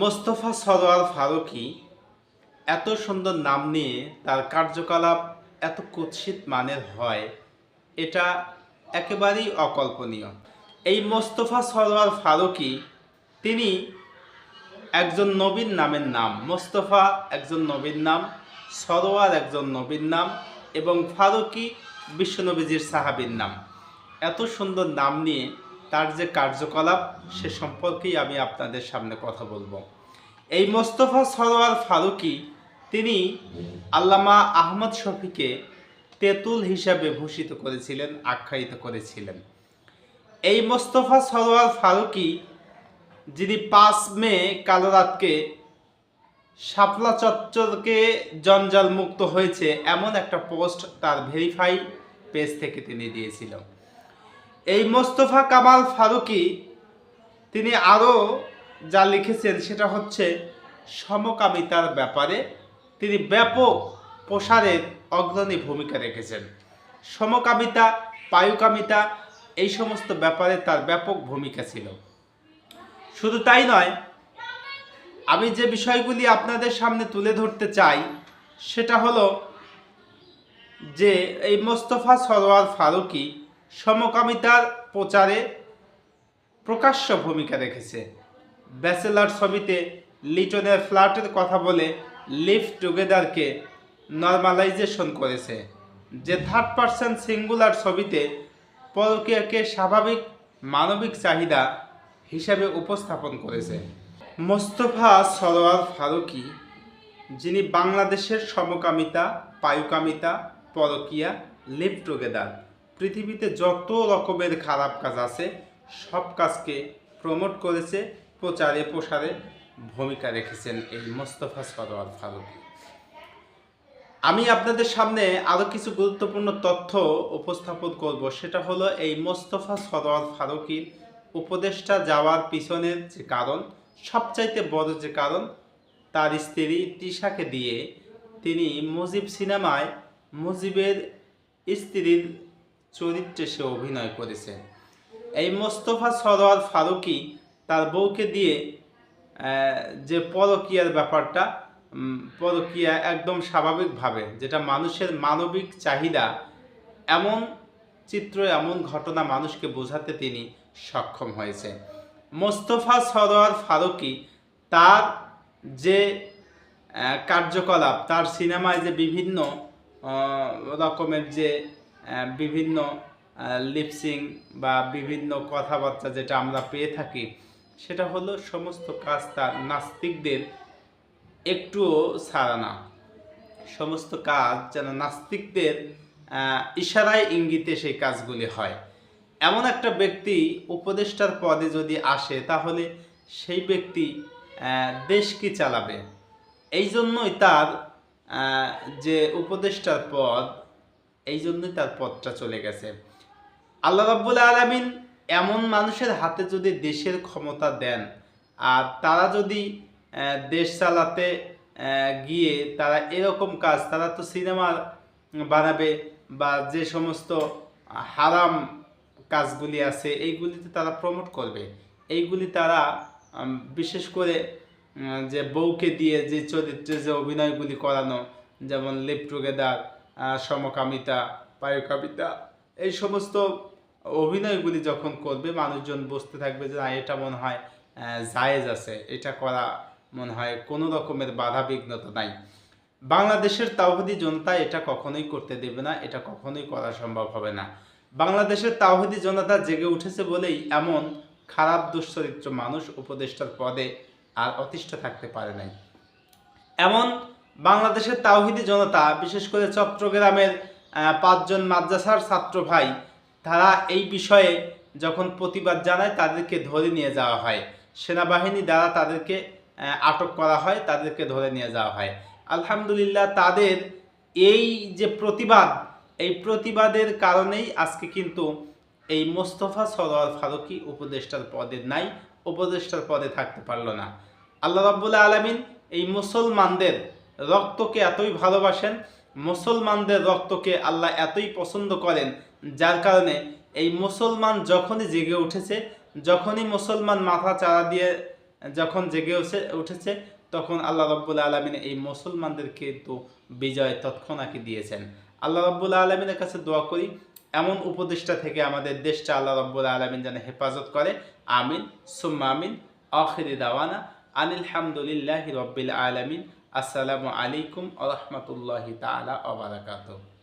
মোস্তফা সরোয়ার ফারুকি এত সুন্দর নাম নিয়ে তার কার্যকলাপ এত কুৎসিত মানের হয়, এটা একেবারেই অকল্পনীয়। এই মোস্তফা সরোয়ার ফারুকি, তিনি একজন নবীন নামের নাম, মোস্তফা একজন নবীন নাম সরোয়ার একজন নবীন নাম এবং ফারুকি বিশ্বনবীজির সাহাবীর নাম। এত সুন্দর নাম নিয়ে যে কার্যকলাপ, সে সম্পর্কেই আমি আপনাদের সামনে কথা বলব। এই মোস্তফা সরোয়ার ফারুকি, তিনি আল্লামা আহমদ শফিকে তেঁতুল হিসাবে ভূষিত করেছিলেন, আখ্যায়িত করেছিলেন। এই মোস্তফা সরোয়ার ফারুকি, যিনি পাঁচ মে কালো রাতকে শাপলা চত্বরকে জঞ্জাল মুক্ত হয়েছে, এমন একটা পোস্ট তার ভেরিফাই পেজ থেকে তিনি দিয়েছিল এই মোস্তফা কামাল ফারুকি, তিনি আরও যা লিখেছেন সেটা হচ্ছে, সমকামিতার ব্যাপারে তিনি ব্যাপক প্রসারের অগ্রণী ভূমিকা রেখেছেন। সমকামিতা, পায়ুকামিতা, এই সমস্ত ব্যাপারে তার ব্যাপক ভূমিকা ছিল। শুধু তাই নয়, আমি যে বিষয়গুলি আপনাদের সামনে তুলে ধরতে চাই, সেটা হলো যে এই মোস্তফা সরোয়ার ফারুকি সমকামিতার প্রচারে প্রকাশ্য ভূমিকা রেখেছে। ব্যাচেলার ছবিতে লিটনের ফ্ল্যাটের কথা বলে লিভ টুগেদারকে নর্মালাইজেশন করেছে, যে থার্ড পার্সন সিঙ্গুলার ছবিতে পরকীয়াকে স্বাভাবিক মানবিক চাহিদা হিসাবে উপস্থাপন করেছে। মোস্তফা সরোয়ার ফারুকি, যিনি বাংলাদেশের সমকামিতা, পায়ুকামিতা পরকিয়া লিভ টুগেদার। পৃথিবীতে যত রকমের খারাপ কাজ আছে, সব কাজকে প্রমোট করেছে, প্রচারে, প্রসারে ভূমিকা রেখেছেন এই মোস্তফা সরোয়ার ফারুকি। আমি আপনাদের সামনে আরও কিছু গুরুত্বপূর্ণ তথ্য উপস্থাপন করব। সেটা হলো এই মোস্তফা সরোয়ার ফারুকির উপদেষ্টা যাওয়ার পিছনের যে কারণ, সবচাইতে বড় যে কারণ, তার স্ত্রী তিশাকে দিয়ে তিনি মুজিব সিনেমায় মুজিবের স্ত্রীর চরিত্রে সে অভিনয় করেছে। এই মোস্তফা সরোয়ার ফারুকি তার বউকে দিয়ে যে পরকীয়ার ব্যাপারটা পরকীয়া একদম স্বাভাবিকভাবে, যেটা মানুষের মানবিক চাহিদা, এমন চিত্র, এমন ঘটনা মানুষকে বোঝাতে তিনি সক্ষম হয়েছে। মোস্তফা সরোয়ার ফারুকি তার যে কার্যকলাপ, তার সিনেমায় যে বিভিন্ন রকমের যে বিভিন্ন লিপসিং বা বিভিন্ন কথাবার্তা যেটা আমরা পেয়ে থাকি, সেটা হলো সমস্ত কাজ তার নাস্তিকদের একটুও ছাড়া না। সমস্ত কাজ যেন নাস্তিকদের ইশারায় ইঙ্গিতে সেই কাজগুলি হয়। এমন একটা ব্যক্তি উপদেষ্টার পদে যদি আসে, তাহলে সেই ব্যক্তি দেশ কি চালাবে? এই জন্যই তার যে উপদেষ্টার পদ এই জন্যই তার পথটা চলে গেছে। আল্লাহ রাব্বুল আলামিন এমন মানুষের হাতে যদি দেশের ক্ষমতা দেন, আর তারা যদি দেশ চালাতে গিয়ে তারা এরকম কাজ, তারা তো সিনেমা বানাবে বা যে সমস্ত হারাম কাজগুলি আছে, এইগুলিতে তারা প্রমোট করবে। এইগুলি তারা বিশেষ করে যে বউকে দিয়ে যে চরিত্রে যে অভিনয়গুলি করানো, যেমন লিপ টুগেদার সমকামিতা পায়ুকামিতা এই সমস্ত অভিনয়গুলি যখন করবে, মানুষজন বুঝতে থাকবে যে, না, এটা মনে হয় জায়েজ আছে, এটা করা মনে হয় কোনো রকমের বাধা বিঘ্নতা নাই। বাংলাদেশের তাওহিদি জনতা এটা কখনোই করতে দেবে না, এটা কখনোই করা সম্ভব হবে না। বাংলাদেশের তাওহিদি জনতা জেগে উঠেছে বলেই এমন খারাপ, দুশ্চরিত্র মানুষ উপদেষ্টার পদে আর অতিষ্ঠ থাকতে পারে নাই। এমন বাংলাদেশের তাওহিদি জনতা, বিশেষ করে চট্টগ্রামের পাঁচজন মাদ্রাসার ছাত্র ভাই, তারা এই বিষয়ে যখন প্রতিবাদ জানায়, তাদেরকে ধরে নিয়ে যাওয়া হয়। সেনাবাহিনী দ্বারা তাদেরকে আটক করা হয়, তাদেরকে ধরে নিয়ে যাওয়া হয়। আলহামদুলিল্লাহ, তাদের এই যে প্রতিবাদ, এই প্রতিবাদের কারণেই আজকে কিন্তু এই মোস্তফা সরোয়ার ফারুকি উপদেষ্টার পদে নাই, উপদেষ্টার পদে থাকতে পারল না। আল্লাহ রাব্বুল আলমিন এই মুসলমানদের রক্তকে এতই ভালোবাসেন, মুসলমানদের রক্তকে আল্লাহ এতই পছন্দ করেন, যার কারণে এই মুসলমান যখনই জেগে উঠেছে, যখনই মুসলমান মাথা চারা দিয়ে যখন জেগে উঠে উঠেছে, তখন আল্লাহ রব্বুল আলমিন এই মুসলমানদের কিন্তু বিজয় তৎক্ষণাৎ দিয়েছেন। আল্লাহ রব্বুল আলমিনের কাছে দোয়া করি, এমন উপদেষ্টা থেকে আমাদের দেশটা আল্লাহ রব্বুল আলমিন যেন হেফাজত করে। আমিন, সুম্মা আমিন, আখিরি দাওয়ানা, আনিল হামদুলিল্লাহি রব্বিল আলমিন। আসসালামু আলাইকুম আ রহমতুল্লাহি তালা আবরাকাতুহ